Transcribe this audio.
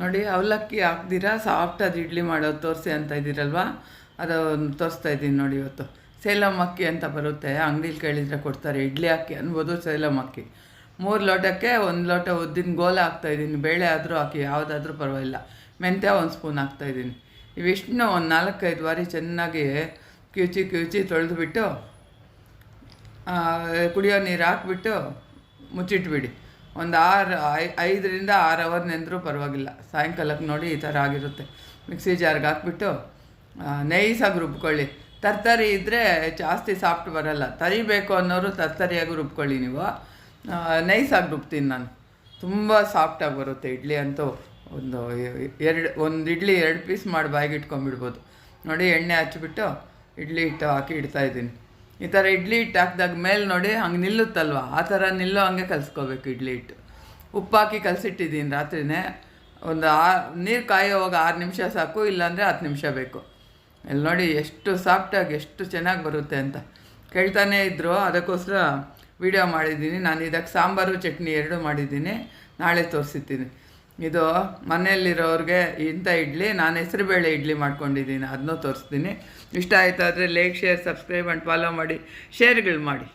ನೋಡಿ, ಅವಲಕ್ಕಿ ಹಾಕ್ದಿರಾ ಅದು ಇಡ್ಲಿ ಮಾಡೋದು ತೋರಿಸಿ ಅಂತ ಇದ್ದೀರಲ್ವಾ? ಅದು ತೋರಿಸ್ತಾ ಇದ್ದೀನಿ ನೋಡಿ ಇವತ್ತು. ಸೇಲಮ್ ಅಕ್ಕಿ ಅಂತ ಬರುತ್ತೆ. ಅಂಗಡೀಲಿ ಕೇಳಿದರೆ ಕೊಡ್ತಾರೆ. ಇಡ್ಲಿ ಅಕ್ಕಿ ಅನ್ಬೋದು ಸೇಲಮ್ ಅಕ್ಕಿ. ಮೂರು ಲೋಟಕ್ಕೆ ಒಂದು ಲೋಟ ಉದ್ದಿನ ಗೋಲ ಹಾಕ್ತಾಯಿದ್ದೀನಿ ಬೇಳೆ ಆದರೂ ಹಾಕಿ, ಯಾವುದಾದ್ರೂ ಪರವಾಗಿಲ್ಲ. ಮೆಂತ್ಯ ಒಂದು ಸ್ಪೂನ್ ಹಾಕ್ತಾಯಿದ್ದೀನಿ ಇವಿಷ್ಟನ್ನು ಒಂದು ನಾಲ್ಕೈದು ಬಾರಿ ಚೆನ್ನಾಗಿ ಕಿವುಚಿ ಕಿವುಚಿ ತೊಳೆದುಬಿಟ್ಟು ಕುಡಿಯೋ ನೀರು ಹಾಕ್ಬಿಟ್ಟು ಮುಚ್ಚಿಟ್ಬಿಡಿ. ಒಂದು ಆರು ಐದರಿಂದ ಆರು ಅವರ್ ನೆಂದರೂ ಪರವಾಗಿಲ್ಲ. ಸಾಯಂಕಾಲಕ್ಕೆ ನೋಡಿ ಈ ಥರ ಆಗಿರುತ್ತೆ. ಮಿಕ್ಸಿ ಜಾರ್ಗೆ ಹಾಕ್ಬಿಟ್ಟು ನೈಸಾಗಿ ರುಬ್ಕೊಳ್ಳಿ. ತರ್ತರಿ ಇದ್ದರೆ ಜಾಸ್ತಿ ಸಾಫ್ಟ್ ಬರಲ್ಲ. ತರಿಬೇಕು ಅನ್ನೋರು ತರ್ತರಿಯಾಗಿ ರುಬ್ಕೊಳ್ಳಿ ನೀವು. ನೈಸಾಗಿ ರುಬ್ತೀನಿ ನಾನು. ತುಂಬ ಸಾಫ್ಟಾಗಿ ಬರುತ್ತೆ ಇಡ್ಲಿ ಅಂತೂ. ಒಂದು ಎರಡು, ಒಂದು ಇಡ್ಲಿ ಎರಡು ಪೀಸ್ ಮಾಡಿ ಬಾಯಿಗೆ ಇಟ್ಕೊಂಡ್ಬಿಡ್ಬೋದು. ನೋಡಿ ಎಣ್ಣೆ ಹಚ್ಚಿಬಿಟ್ಟು ಇಡ್ಲಿ ಹಿಟ್ಟು ಹಾಕಿ ಇಡ್ತಾ ಇದ್ದೀನಿ. ಈ ಥರ ಇಡ್ಲಿ ಹಿಟ್ಟು ಹಾಕಿದಾಗ ಮೇಲೆ ನೋಡಿ ಹಂಗೆ ನಿಲ್ಲುತ್ತಲ್ವ? ಆ ಥರ ನಿಲ್ಲೋ ಹಂಗೆ ಕಲಿಸ್ಕೋಬೇಕು ಇಡ್ಲಿ ಹಿಟ್ಟು. ಉಪ್ಪು ಹಾಕಿ ಕಲಸಿಟ್ಟಿದ್ದೀನಿ ರಾತ್ರಿನೇ. ಒಂದು ಆ, ನೀರು ಕಾಯೋವಾಗ ಆರು ನಿಮಿಷ ಸಾಕು, ಇಲ್ಲಾಂದರೆ ಹತ್ತು ನಿಮಿಷ ಬೇಕು. ಇಲ್ಲಿ ನೋಡಿ ಎಷ್ಟು ಸಾಫ್ಟಾಗಿ ಎಷ್ಟು ಚೆನ್ನಾಗಿ ಬರುತ್ತೆ ಅಂತ. ಕೇಳ್ತಾನೇ ಇದ್ದರು ಅದಕ್ಕೋಸ್ಕರ ವಿಡಿಯೋ ಮಾಡಿದ್ದೀನಿ. ನಾನು ಇದಕ್ಕೆ ಸಾಂಬಾರು, ಚಟ್ನಿ ಎರಡೂ ಮಾಡಿದ್ದೀನಿ. ನಾಳೆ ತೋರಿಸಿದ್ದೀನಿ ಇದು ಮನೆಯಲ್ಲಿರೋರಿಗೆ ಇಂಥ ಇಡ್ಲಿ, ನಾನು ಹೆಸರುಬೇಳೆ ಇಡ್ಲಿ ಮಾಡ್ಕೊಂಡಿದ್ದೀನಿ ಅದನ್ನೂ ತೋರಿಸ್ತೀನಿ. ಇಷ್ಟ ಆಯಿತು ಆದರೆ like share subscribe and follow ಮಾಡಿ ಶೇರ್ಗಳು ಮಾಡಿ.